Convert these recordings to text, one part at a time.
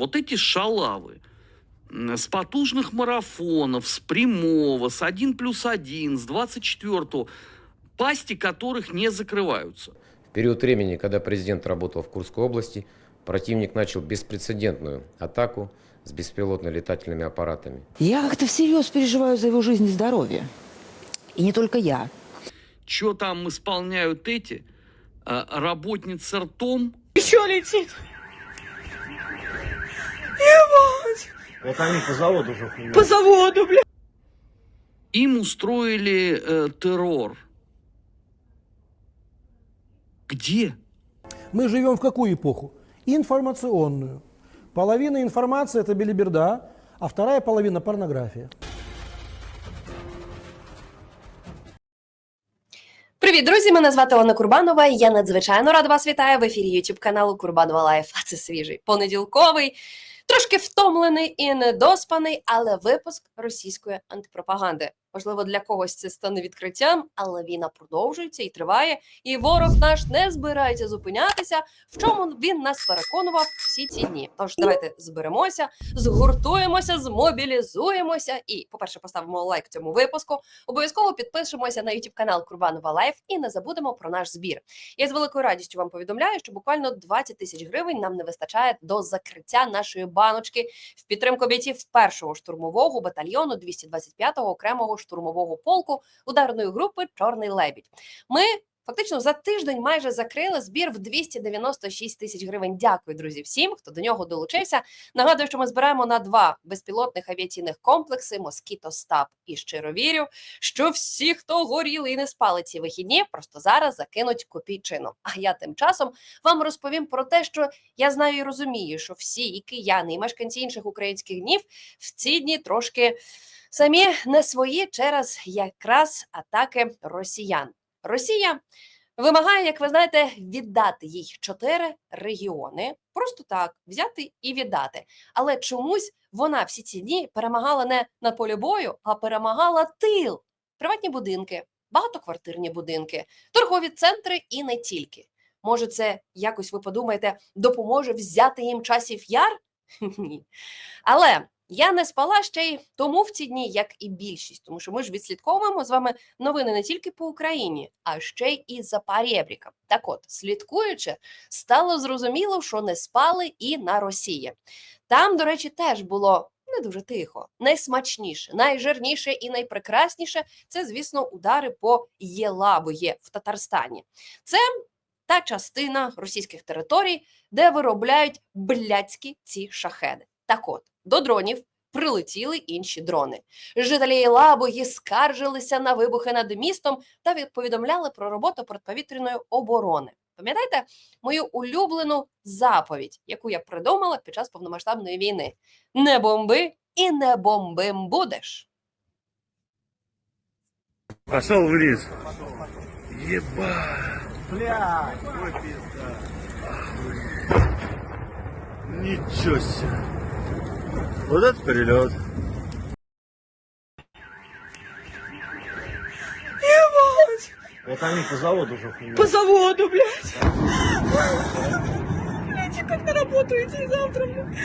вот эти шалавы с потужных марафонов, с прямого, с 1 плюс 1, с 24 пасти которых не закрываются. В период времени, когда президент работал в Курской области, противник начал беспрецедентную атаку с беспилотно летательными аппаратами. Я как-то всерьез переживаю за его жизнь и здоровье. И не только я. Что там исполняют эти? А, Работницы ртом Еще летит. Это они по заводу уже хуйня. По заводу, бля. им устроили э, террор. Где? Мы живем в какую эпоху? Информационную. Половина информации – это белиберда, а вторая половина – порнография. Привіт, друзі! Мене звати Олена Курбанова. і Я надзвичайно рада вас вітаю в ефірі YouTube каналу Курбанова Лайф. А це свіжий понеділковий, Трошки втомлений і недоспаний, але випуск російської антипропаганди. Можливо, для когось це стане відкриттям, але війна продовжується і триває. І ворог наш не збирається зупинятися. В чому він нас переконував всі ці дні? Тож давайте зберемося, згуртуємося, змобілізуємося і, по-перше, поставимо лайк цьому випуску. Обов'язково підпишемося на YouTube канал Курбанова Лайф і не забудемо про наш збір. Я з великою радістю вам повідомляю, що буквально 20 тисяч гривень нам не вистачає до закриття нашої баночки в підтримку бійців першого штурмового батальйону 225-го окремого штурмового полку ударної групи Чорний лебідь. Ми. Фактично за тиждень майже закрили збір в 296 тисяч гривень. Дякую, друзі, всім, хто до нього долучився. Нагадую, що ми збираємо на два безпілотних авіаційних комплекси Москіто Стаб. І щиро вірю, що всі, хто горіли і не спали ці вихідні, просто зараз закинуть копійчину. А я тим часом вам розповім про те, що я знаю і розумію, що всі і кияни, і мешканці інших українських днів в ці дні трошки самі не свої через якраз атаки росіян. Росія вимагає, як ви знаєте, віддати їй чотири регіони, просто так взяти і віддати. Але чомусь вона всі ці дні перемагала не на полі бою, а перемагала тил, приватні будинки, багатоквартирні будинки, торгові центри і не тільки. Може, це якось ви подумаєте, допоможе взяти їм часів яр? Ні. Але я не спала ще й тому в ці дні, як і більшість, тому що ми ж відслідковуємо з вами новини не тільки по Україні, а ще й і за перебріком. Так от, слідкуючи, стало зрозуміло, що не спали і на Росії. Там, до речі, теж було не дуже тихо, найсмачніше, найжирніше і найпрекрасніше це, звісно, удари по Єлабує в Татарстані. Це та частина російських територій, де виробляють блядські ці шахеди. Так от, до дронів прилетіли інші дрони. Жителі Єлабуги скаржилися на вибухи над містом та від- повідомляли про роботу протиповітряної оборони. Пам'ятаєте мою улюблену заповідь, яку я придумала під час повномасштабної війни: не бомби і не бомбим будеш. Пошел в лес. Ебать. Бля. Ничего себе. Вот это перелет. Ебать. Это они по заводу уже хуйня. По заводу, блядь. Блядь, я как на работу идти завтра, блядь.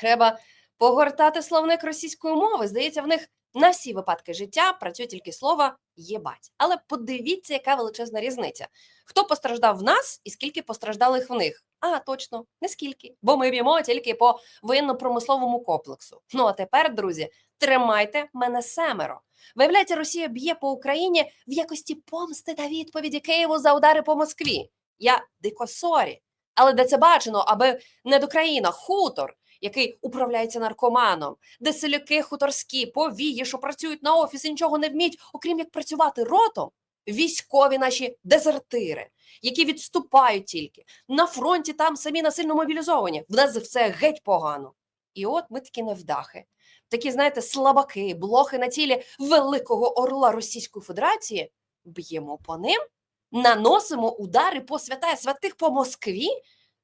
Треба погортати словник російської мови. Здається, в них на всі випадки життя працює тільки слово єбать. Але подивіться, яка величезна різниця. Хто постраждав в нас і скільки постраждалих в них? А, точно, не скільки, бо ми б'ємо тільки по воєнно-промисловому комплексу. Ну а тепер, друзі, тримайте мене семеро. Виявляється, Росія б'є по Україні в якості помсти та відповіді Києву за удари по Москві. Я дико сорі. Але де це бачено, аби не до країна, хутор, який управляється наркоманом, де селяки хуторські, повії, що працюють на офісі, нічого не вміють, окрім як працювати ротом. Військові наші дезертири, які відступають тільки на фронті, там самі насильно мобілізовані. В нас все геть погано. І от ми такі невдахи, такі, знаєте, слабаки, блохи на тілі великого орла Російської Федерації. Б'ємо по ним, наносимо удари по святая святих по Москві.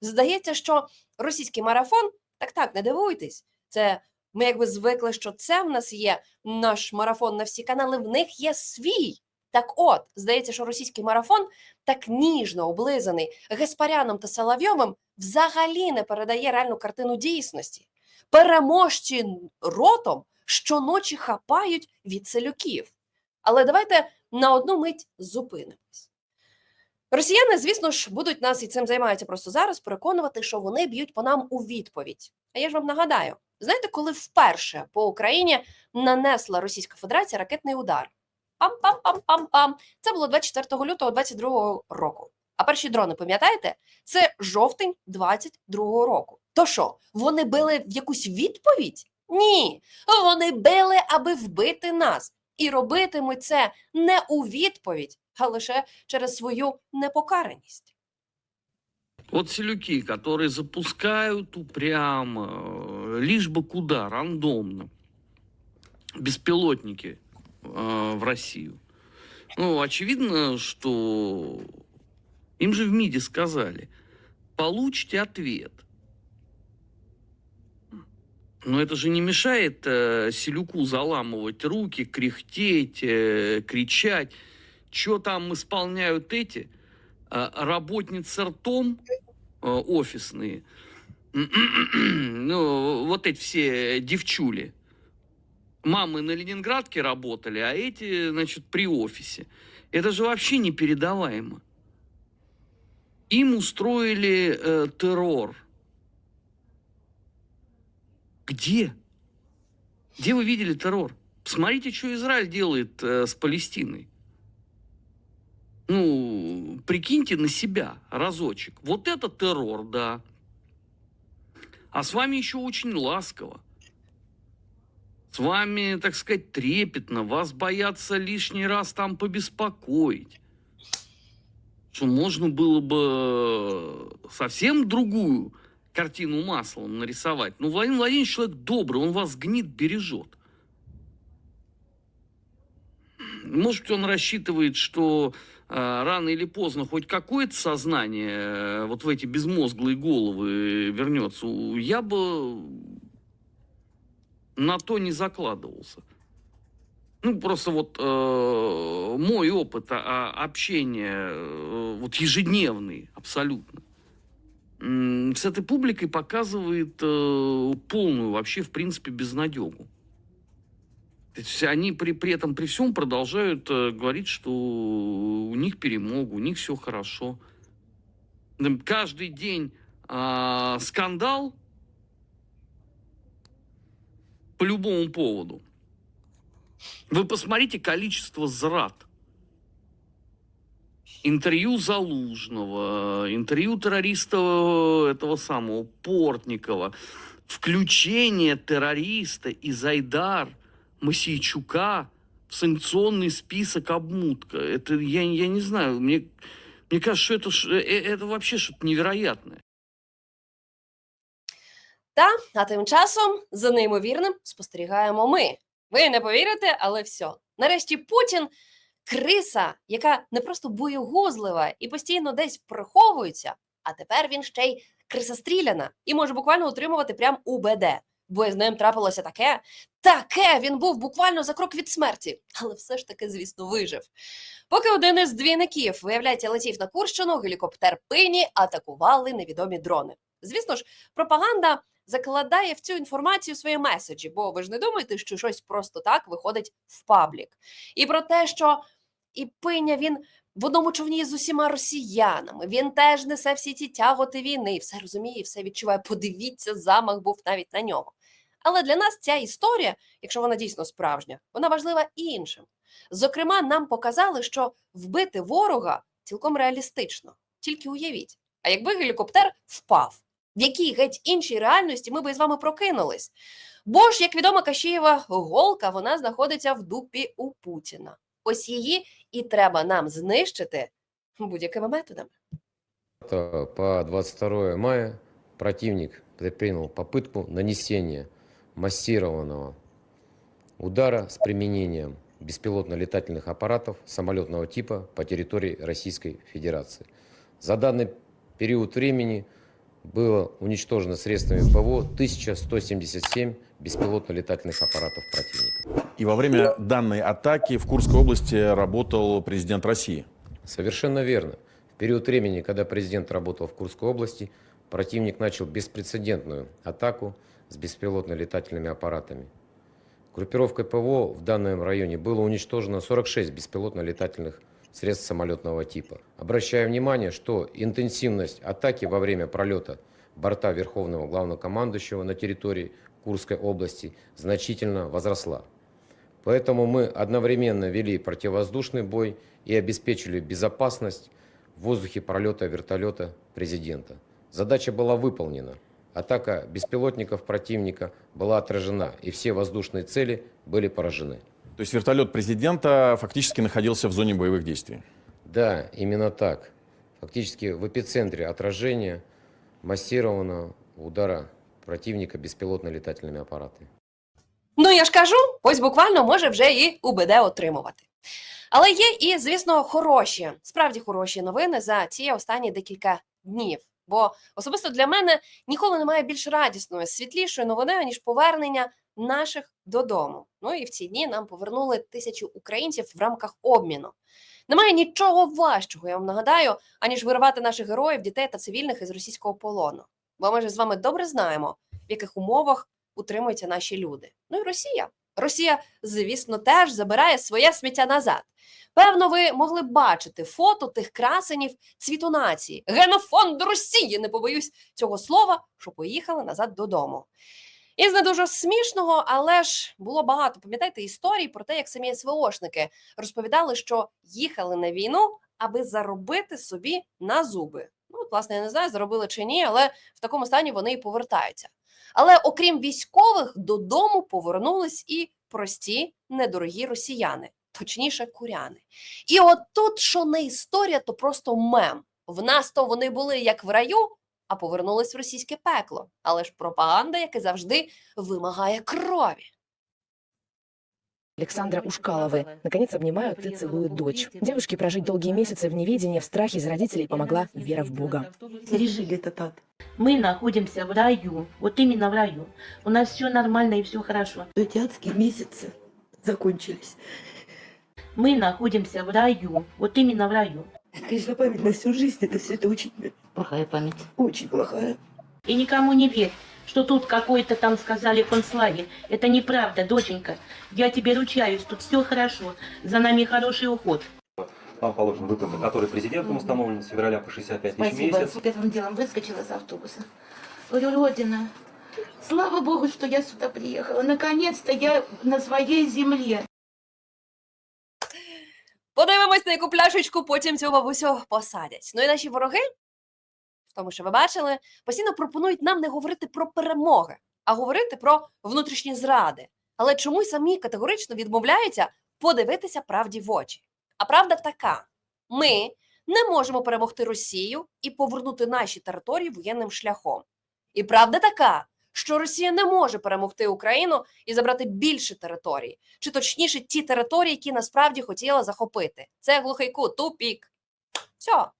Здається, що російський марафон так, так, не дивуйтесь. Це ми якби звикли, що це в нас є наш марафон на всі канали. В них є свій Так от, здається, що російський марафон, так ніжно облизаний Геспаряном та Соловйовим, взагалі не передає реальну картину дійсності. Переможці ротом щоночі хапають від селюків. Але давайте на одну мить зупинимось. Росіяни, звісно ж, будуть нас і цим займаються просто зараз, переконувати, що вони б'ють по нам у відповідь. А я ж вам нагадаю: знаєте, коли вперше по Україні нанесла Російська Федерація ракетний удар? Пам-пам-пам-пам-пам. Це було 24 лютого 22 року. А перші дрони, пам'ятаєте? Це жовтень 22 року. То що, вони били в якусь відповідь? Ні, вони били, аби вбити нас. І робитимуть це не у відповідь, а лише через свою непокараність. Вот селюки, которые запускают упрямо, э, лишь бы куда, рандомно, беспилотники э, в Россию. Ну, очевидно, что им же в МИДе сказали, получите ответ. Но это же не мешает э, селюку заламывать руки, кряхтеть, э, кричать. Что там исполняют эти? э, работницы ртом э, офисные, ну, вот эти все девчули. Мамы на Ленинградке работали, а эти, значит, при офисе. Это же вообще непередаваемо. Им устроили э, террор. Где? Где вы видели террор? Посмотрите, что Израиль делает э, с Палестиной. Ну, прикиньте на себя разочек. Вот это террор, да. А с вами еще очень ласково. С вами, так сказать, трепетно. Вас боятся лишний раз там побеспокоить. Что можно было бы совсем другую картину маслом нарисовать. Ну, Владимир Владимирович человек добрый, он вас гнит, бережет. Может он рассчитывает, что рано или поздно хоть какое-то сознание э, вот в эти безмозглые головы вернется. Я бы на то не закладывался. Ну, просто вот э, мой опыт а, общения, э, вот ежедневный абсолютно, м, с этой публикой показывает э, полную вообще, в принципе, безнадегу. То есть они при, при этом, при всем продолжают э, говорить, что у них перемога, у них все хорошо. Каждый день а, скандал по любому поводу. Вы посмотрите количество зрад. Интервью Залужного, интервью террориста э, этого самого Портникова, включение террориста из Айдар Масейчука в санкционный список обмутка. Это я, я не знаю, мне, мне кажется, что это, ш- э, это вообще что-то невероятное. Та, а тим часом за неймовірним спостерігаємо ми. Ви не повірите, але все. Нарешті Путін криса, яка не просто боєгузлива і постійно десь приховується, а тепер він ще й крисостріляна і може буквально утримувати прям УБД. Бо з ним трапилося таке. Таке він був буквально за крок від смерті, але все ж таки, звісно, вижив. Поки один із двійників, виявляється, летів на Курщину, гелікоптер пині атакували невідомі дрони. Звісно ж, пропаганда закладає в цю інформацію свої меседжі, бо ви ж не думаєте, що щось просто так виходить в паблік. І про те, що і пиня він в одному човні з усіма росіянами, він теж несе всі ті тяготи війни, все розуміє, все відчуває. Подивіться, замах був навіть на нього. Але для нас ця історія, якщо вона дійсно справжня, вона важлива і іншим. Зокрема, нам показали, що вбити ворога цілком реалістично. Тільки уявіть, а якби гелікоптер впав, в якій геть іншій реальності ми би з вами прокинулись. Бо ж, як відомо, Кашієва голка вона знаходиться в дупі у Путіна. Ось її і треба нам знищити будь-якими методами. По 22 мая противник предпринял попытку нанесения массированного удара с применением беспилотно-летательных аппаратов самолетного типа по территории Российской Федерации. За данный период времени было уничтожено средствами ПВО 1177 беспилотно-летательных аппаратов противника. И во время данной атаки в Курской области работал президент России. Совершенно верно. В период времени, когда президент работал в Курской области, противник начал беспрецедентную атаку с беспилотно-летательными аппаратами. Группировкой ПВО в данном районе было уничтожено 46 беспилотно-летательных средств самолетного типа. Обращаю внимание, что интенсивность атаки во время пролета борта Верховного Главнокомандующего на территории Курской области значительно возросла. Поэтому мы одновременно вели противовоздушный бой и обеспечили безопасность в воздухе пролета вертолета президента. Задача была выполнена. Атака беспилотников противника была отражена, и все воздушные цели были поражены. То есть вертолет президента фактически находился в зоне боевых действий. Да, именно так. Фактически в эпицентре отражения массированного удара противника беспилотно-летательными аппаратами. Ну я ж кажу, ось буквально може вже і УБД отримувати. Але є і, звісно, хороші, справді хороші новини за ці останні декілька днів. Бо особисто для мене ніколи немає більш радісної, світлішої новини, ніж повернення наших додому. Ну і в ці дні нам повернули тисячі українців в рамках обміну. Немає нічого важчого, я вам нагадаю, аніж вирвати наших героїв, дітей та цивільних із російського полону. Бо ми ж з вами добре знаємо, в яких умовах утримуються наші люди. Ну і Росія. Росія, звісно, теж забирає своє сміття назад. Певно, ви могли бачити фото тих красенів цвіту нації. Генофонд Росії, не побоюсь цього слова, що поїхали назад додому. І з не дуже смішного, але ж було багато. Пам'ятаєте історій про те, як самі СВОшники розповідали, що їхали на війну, аби заробити собі на зуби. Ну, власне, я не знаю, заробили чи ні, але в такому стані вони і повертаються. Але окрім військових, додому повернулись і прості недорогі росіяни, точніше, куряни. І от тут, що не історія, то просто мем. В нас то вони були як в раю, а повернулись в російське пекло. Але ж пропаганда, як і завжди, вимагає крові. Александра Ушкаловой. Наконец обнимают и целуют дочь. Девушке прожить долгие месяцы в неведении, в страхе за родителей помогла вера в Бога. Пережили этот ад. Мы находимся в раю, вот именно в раю. У нас все нормально и все хорошо. Эти адские месяцы закончились. Мы находимся в раю, вот именно в раю. Это, конечно, память на всю жизнь. Это все это очень, Плохая память. очень плохая. И никому не верь, что тут какой-то там сказали концлагерь. Это неправда, доченька. Я тебе ручаюсь, тут все хорошо. За нами хороший уход. Вам положен выплаты, который президентом установлен с февраля по 65 тысяч в Спасибо. месяц. Первым делом выскочила с автобуса. Говорю, Родина, слава Богу, что я сюда приехала. Наконец-то я на своей земле. Подивимось на яку пляшечку, потім цю бабусю посадять. Ну і наші вороги, в тому, що ви бачили, постійно пропонують нам не говорити про перемоги, а говорити про внутрішні зради. Але чомусь самі категорично відмовляються подивитися правді в очі. А правда така: ми не можемо перемогти Росію і повернути наші території воєнним шляхом. І правда така, що Росія не може перемогти Україну і забрати більше територій, чи точніше ті території, які насправді хотіла захопити. Це глухий кут, тупік. Все.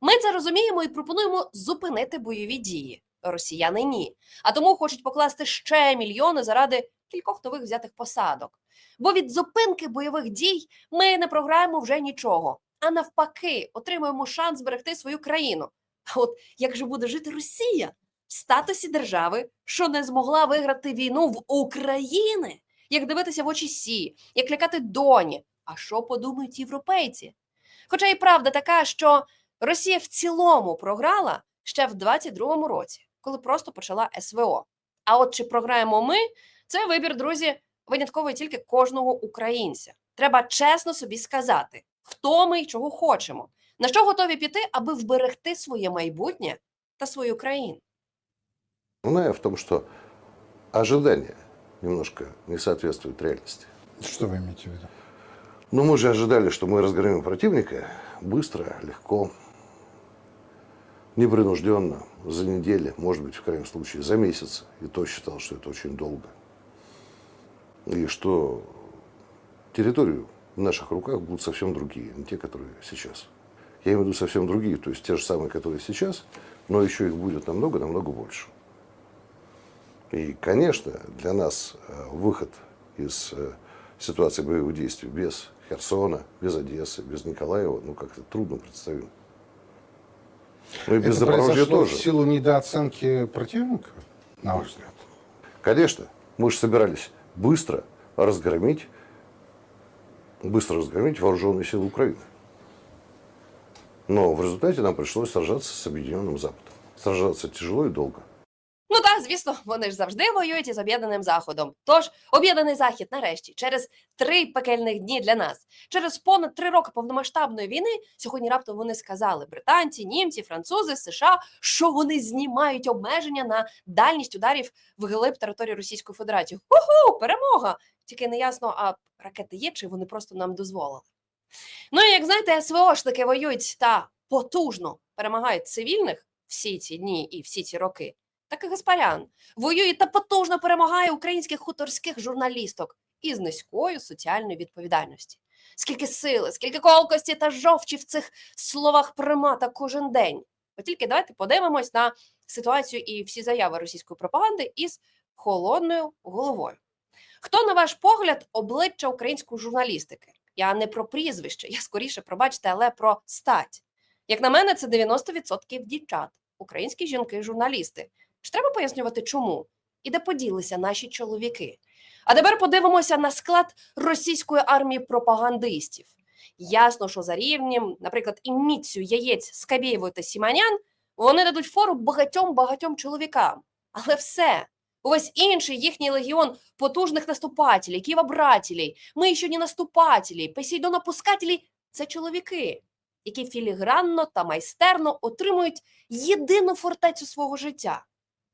Ми це розуміємо і пропонуємо зупинити бойові дії. Росіяни ні. А тому хочуть покласти ще мільйони заради кількох нових взятих посадок. Бо від зупинки бойових дій ми не програємо вже нічого, а навпаки, отримуємо шанс зберегти свою країну. А от як же буде жити Росія в статусі держави, що не змогла виграти війну в Україні? Як дивитися в очі сі, як лякати доні? А що подумають європейці? Хоча і правда така, що Росія в цілому програла ще в 22-му році, коли просто почала СВО. А от чи програємо ми, це вибір, друзі, винятково тільки кожного українця. Треба чесно собі сказати, хто ми і чого хочемо, на що готові піти, аби вберегти своє майбутнє та свою країну. Основная в том, что ожидания немножко не соответствуют реальности. Что вы имеете в виду? Но мы же ожидали, что мы разгромим противника быстро, легко, непринужденно, за неделю, может быть, в крайнем случае, за месяц. И то считал, что это очень долго. И что территории в наших руках будут совсем другие, не те, которые сейчас. Я имею в виду совсем другие, то есть те же самые, которые сейчас, но еще их будет намного-намного больше. И, конечно, для нас э, выход из э, ситуации боевых действий без Херсона, без Одессы, без Николаева, ну, как-то трудно представим. Ну и без Это Запорожья тоже. в силу недооценки противника, на ваш взгляд? Конечно, мы же собирались быстро разгромить, быстро разгромить вооруженные силы Украины. Но в результате нам пришлось сражаться с Объединенным Западом. Сражаться тяжело и долго. Ну так, звісно, вони ж завжди воюють із об'єднаним заходом. Тож об'єднаний захід, нарешті, через три пекельних дні для нас, через понад три роки повномасштабної війни, сьогодні раптом вони сказали британці, німці, французи, США, що вони знімають обмеження на дальність ударів в глиб території Російської Федерації. Уху, перемога! Тільки не ясно, а ракети є, чи вони просто нам дозволили. Ну і як знаєте, СВОшники воюють та потужно перемагають цивільних всі ці дні і всі ці роки. Так і Гаспарян воює та потужно перемагає українських хуторських журналісток із низькою соціальною відповідальності. Скільки сили, скільки колкості та жовчі в цих словах примата кожен день. От тільки давайте подивимось на ситуацію і всі заяви російської пропаганди із холодною головою. Хто, на ваш погляд, обличчя української журналістики? Я не про прізвище, я скоріше, пробачте, але про стать. Як на мене, це 90% дівчат, українські жінки-журналісти. Чи треба пояснювати, чому? І де поділися наші чоловіки? А тепер подивимося на склад російської армії пропагандистів. Ясно, що за рівнем, наприклад, і міцю яєць Скабєєвої та Сіманян, вони дадуть фору багатьом багатьом чоловікам. Але все. Увесь інший їхній легіон потужних наступателей, ківобрателей, ми ще не наступателей, посейдонопускателей – це чоловіки, які філігранно та майстерно отримують єдину фортецю свого життя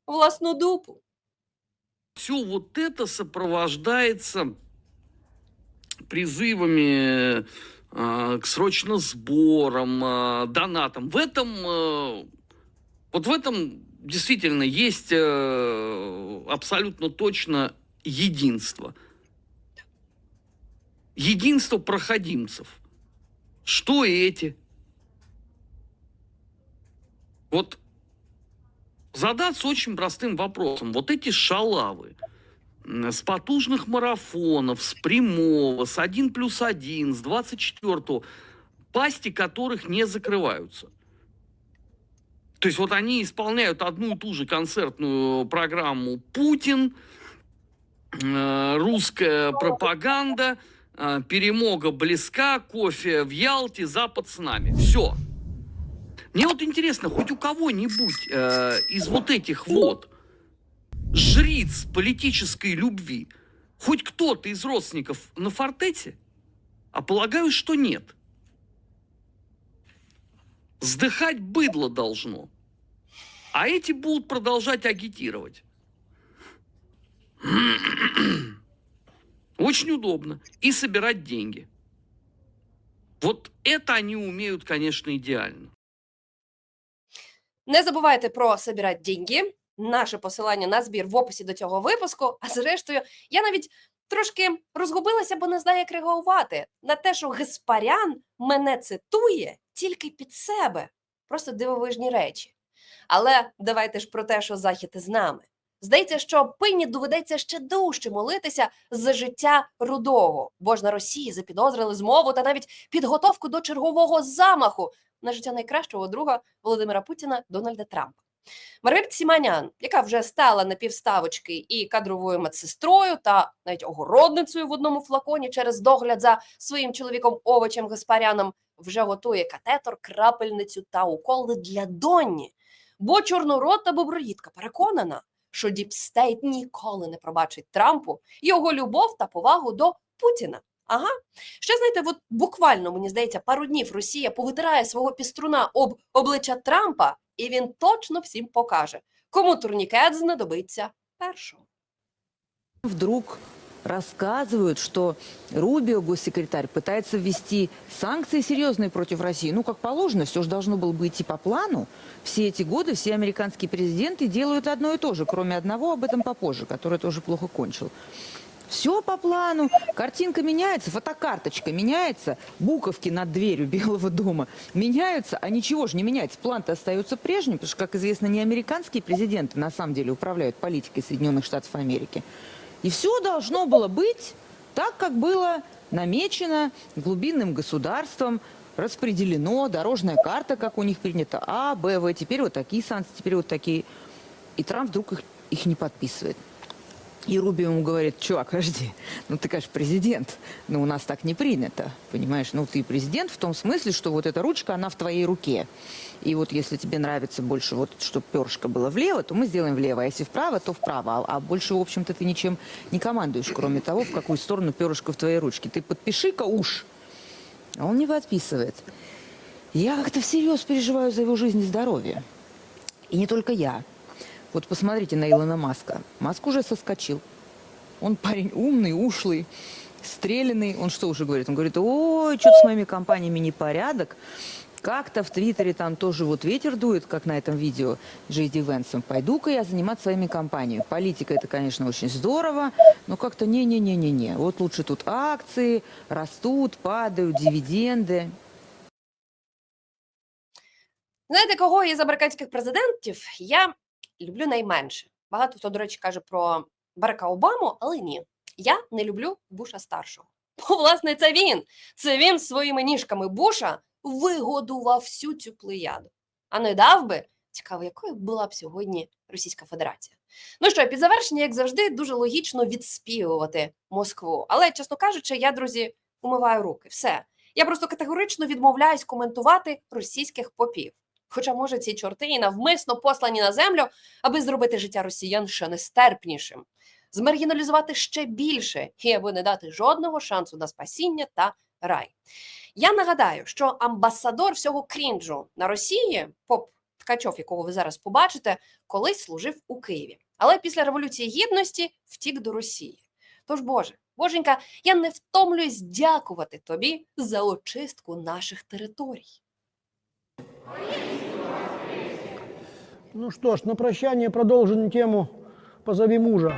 власну дупу. Все вот это сопровождается призывами э, к срочно сборам, э, донатам. В этом, э, вот в этом действительно есть э, абсолютно точно единство. Единство проходимцев. Что эти? Вот задаться очень простым вопросом. Вот эти шалавы с потужных марафонов, с прямого, с 1 плюс 1, с 24 пасти которых не закрываются. То есть вот они исполняют одну и ту же концертную программу «Путин», э, «Русская пропаганда», э, «Перемога близка», «Кофе в Ялте», «Запад с нами». Все. Мне вот интересно, хоть у кого-нибудь э, из вот этих вот жриц политической любви, хоть кто-то из родственников на фортете? А полагаю, что нет. Сдыхать быдло должно. А эти будут продолжать агитировать. Очень удобно. И собирать деньги. Вот это они умеют, конечно, идеально. Не забувайте про «Собирать деньги. Наше посилання на збір в описі до цього випуску. А зрештою, я навіть трошки розгубилася, бо не знаю, як реагувати на те, що Геспарян мене цитує тільки під себе. Просто дивовижні речі. Але давайте ж про те, що захід із нами. Здається, що пині доведеться ще дужче молитися за життя рудого, бо ж на Росії запідозрили змову та навіть підготовку до чергового замаху на життя найкращого друга Володимира Путіна Дональда Трампа. Маргарита Сіманян, яка вже стала на півставочки і кадровою медсестрою, та навіть огородницею в одному флаконі через догляд за своїм чоловіком овочем Гаспаряном, вже готує катетор, крапельницю та уколи для Донні. Бо чорнорота боброїдка переконана, що Діпстейт ніколи не пробачить Трампу його любов та повагу до Путіна. Ага, ще знаєте, от буквально мені здається, пару днів Росія повитирає свого піструна об обличчя Трампа, і він точно всім покаже, кому турнікет знадобиться першого. Вдруг рассказывают, что Рубио, госсекретарь, пытается ввести санкции серьезные против России. Ну, как положено, все же должно было бы идти по плану. Все эти годы все американские президенты делают одно и то же, кроме одного, об этом попозже, который тоже плохо кончил. Все по плану, картинка меняется, фотокарточка меняется, буковки над дверью Белого дома меняются, а ничего же не меняется. План-то остается прежним, потому что, как известно, не американские президенты на самом деле управляют политикой Соединенных Штатов Америки. И все должно было быть так, как было намечено глубинным государством, распределено, дорожная карта, как у них принято, А, Б, В, теперь вот такие санкции, теперь вот такие. И Трамп вдруг их, их не подписывает. И Рубио ему говорит, чувак, подожди, ну ты, конечно, президент, но у нас так не принято, понимаешь? Ну ты президент в том смысле, что вот эта ручка, она в твоей руке. И вот если тебе нравится больше, вот, чтобы перышко было влево, то мы сделаем влево, а если вправо, то вправо. А, а больше, в общем-то, ты ничем не командуешь, кроме того, в какую сторону перышко в твоей ручке. Ты подпиши-ка уж. А он не подписывает. Я как-то всерьез переживаю за его жизнь и здоровье. И не только я. Вот посмотрите на Илона Маска. Маск уже соскочил. Он парень умный, ушлый, стрелянный. Он что уже говорит? Он говорит, ой, что-то с моими компаниями непорядок. Как-то в Твиттере там тоже вот ветер дует, как на этом видео Джей Ди Венсом. Пойду-ка я заниматься своими компаниями. Политика это, конечно, очень здорово, но как-то не-не-не-не-не. Вот лучше тут акции растут, падают, дивиденды. Знаєте, кого із американських президентів я люблю найменше? Багато хто, до речі, каже про Барака Обаму, але ні. Я не люблю Буша старшого. Бо, власне, це він. Це він своїми ніжками Буша вигодував всю цю плеяду. А не дав би. Цікаво, якою була б сьогодні Російська Федерація. Ну що, під завершення, як завжди, дуже логічно відспівувати Москву. Але, чесно кажучи, я, друзі, умиваю руки. Все. Я просто категорично відмовляюсь коментувати російських попів. Хоча, може, ці чорти і навмисно послані на землю, аби зробити життя росіян ще нестерпнішим, змаргіналізувати ще більше і аби не дати жодного шансу на спасіння та рай. Я нагадаю, що амбасадор всього крінжу на Росії, поп Ткачов, якого ви зараз побачите, колись служив у Києві. Але після Революції Гідності втік до Росії. Тож, Боже, Боженька, я не втомлююсь дякувати тобі за очистку наших територій. Ну что ж, на прощание продолжим тему «Позови мужа».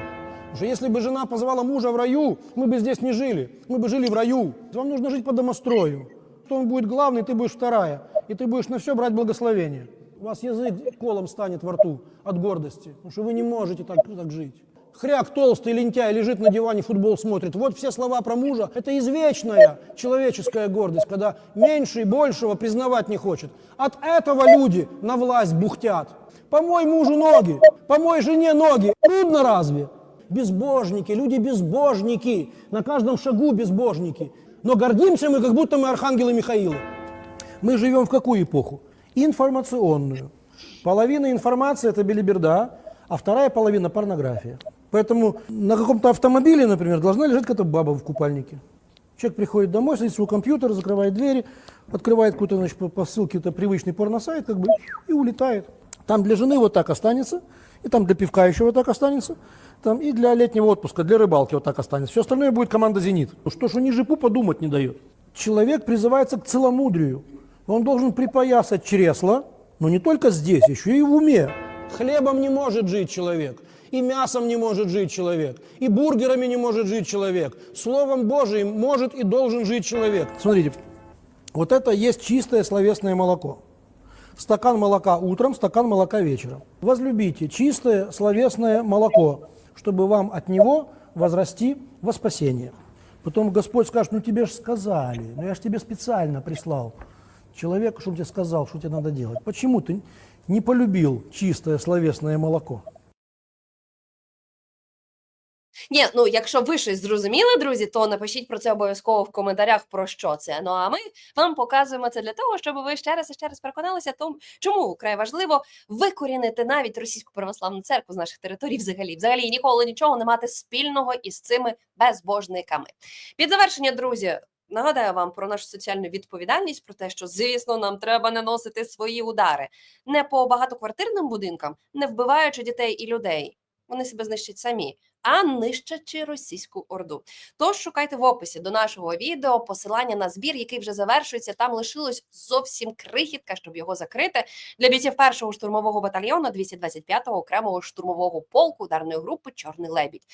Потому что если бы жена позвала мужа в раю, мы бы здесь не жили. Мы бы жили в раю. Вам нужно жить по домострою. То он будет главный, ты будешь вторая. И ты будешь на все брать благословение. У вас язык колом станет во рту от гордости. Потому что вы не можете так, так жить. Хряк толстый, лентяй, лежит на диване, футбол смотрит. Вот все слова про мужа. Это извечная человеческая гордость, когда меньше и большего признавать не хочет. От этого люди на власть бухтят. Помой мужу ноги, помой жене ноги. Трудно разве? Безбожники, люди безбожники. На каждом шагу безбожники. Но гордимся мы, как будто мы архангелы Михаила. Мы живем в какую эпоху? Информационную. Половина информации – это белиберда, а вторая половина – порнография. Поэтому на каком-то автомобиле, например, должна лежать какая-то баба в купальнике. Человек приходит домой, садится у компьютера, закрывает двери, открывает какой-то, значит, по, ссылке это привычный порносайт, как бы, и улетает. Там для жены вот так останется, и там для пивка еще вот так останется, там и для летнего отпуска, для рыбалки вот так останется. Все остальное будет команда «Зенит». Ну Что ж, ниже пупа думать не дает. Человек призывается к целомудрию. Он должен припоясать чресло, но не только здесь, еще и в уме. Хлебом не может жить человек, и мясом не может жить человек, и бургерами не может жить человек. Словом Божиим может и должен жить человек. Смотрите, вот это есть чистое словесное молоко. Стакан молока утром, стакан молока вечером. Возлюбите чистое словесное молоко, чтобы вам от него возрасти во спасение. Потом Господь скажет, ну тебе же сказали, ну я же тебе специально прислал человека, чтобы тебе сказал, что тебе надо делать. Почему ты не полюбил чистое словесное молоко? Ні, ну якщо ви щось зрозуміли, друзі, то напишіть про це обов'язково в коментарях про що це. Ну а ми вам показуємо це для того, щоб ви ще раз і ще раз переконалися, тому чому вкрай важливо викорінити навіть російську православну церкву з наших територій, взагалі, взагалі ніколи нічого не мати спільного із цими безбожниками. Під завершення, друзі. Нагадаю вам про нашу соціальну відповідальність, про те, що звісно нам треба наносити свої удари не по багатоквартирним будинкам, не вбиваючи дітей і людей. Вони себе знищать самі, а нищачи російську орду. Тож шукайте в описі до нашого відео посилання на збір, який вже завершується. Там лишилось зовсім крихітка, щоб його закрити для бійців першого штурмового батальйону 225-го окремого штурмового полку ударної групи Чорний лебідь.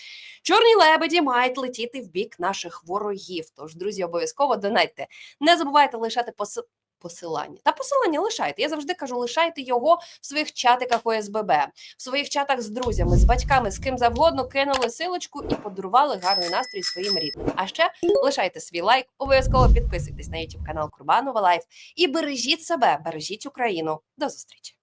Чорні лебеді мають летіти в бік наших ворогів. Тож, друзі, обов'язково донайте. Не забувайте лишати поси... посилання. Та посилання лишайте. Я завжди кажу, лишайте його в своїх чатиках ОСББ, в своїх чатах з друзями, з батьками, з ким завгодно кинули силочку і подарували гарний настрій своїм рідним. А ще лишайте свій лайк, обов'язково підписуйтесь на YouTube канал Курбанова Лайф і бережіть себе, бережіть Україну. До зустрічі!